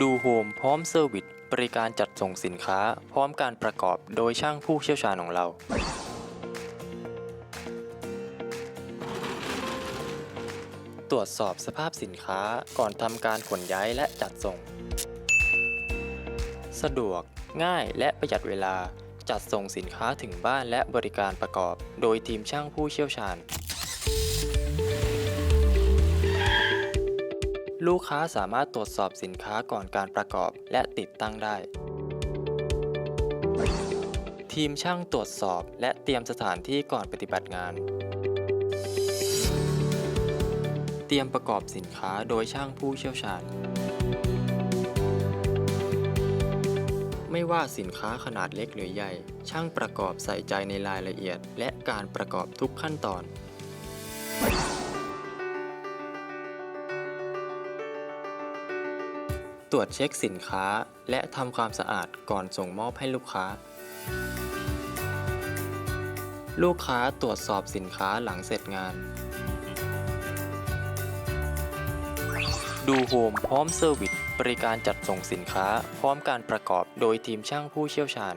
ดูโฮมพร้อมเซอร์วิสบริการจัดส่งสินค้า พร้อมการประกอบโดยช่างผู้เชี่ยวชาญของเราตรวจสอบสภาพสินค้าก่อนทำการขนย้ายและจัดส่ง สะดวก ง่ายและประหยัดเวลา จัดส่งสินค้าถึงบ้านและบริการประกอบ โดยทีมช่างผู้เชี่ยวชาญ ลูกค้าสามารถตรวจสอบสินค้าก่อนการประกอบและติดตั้งได้ ทีมช่างตรวจสอบและเตรียมสถานที่ก่อนปฏิบัติงาน เตรียมประกอบสินค้าโดยช่างผู้เชี่ยวชาญ ไม่ว่าสินค้าขนาดเล็กหรือใหญ่ ช่างประกอบใส่ใจในรายละเอียด และการประกอบทุกขั้นตอน ตรวจเช็คสินค้า และทำความสะอาดก่อนส่งมอบให้ลูกค้า ลูกค้าตรวจสอบสินค้าหลังเสร็จงาน ดูโฮมพร้อมเซอร์วิสบริการจัดส่งสินค้า พร้อมการประกอบโดยทีมช่างผู้เชี่ยวชาญ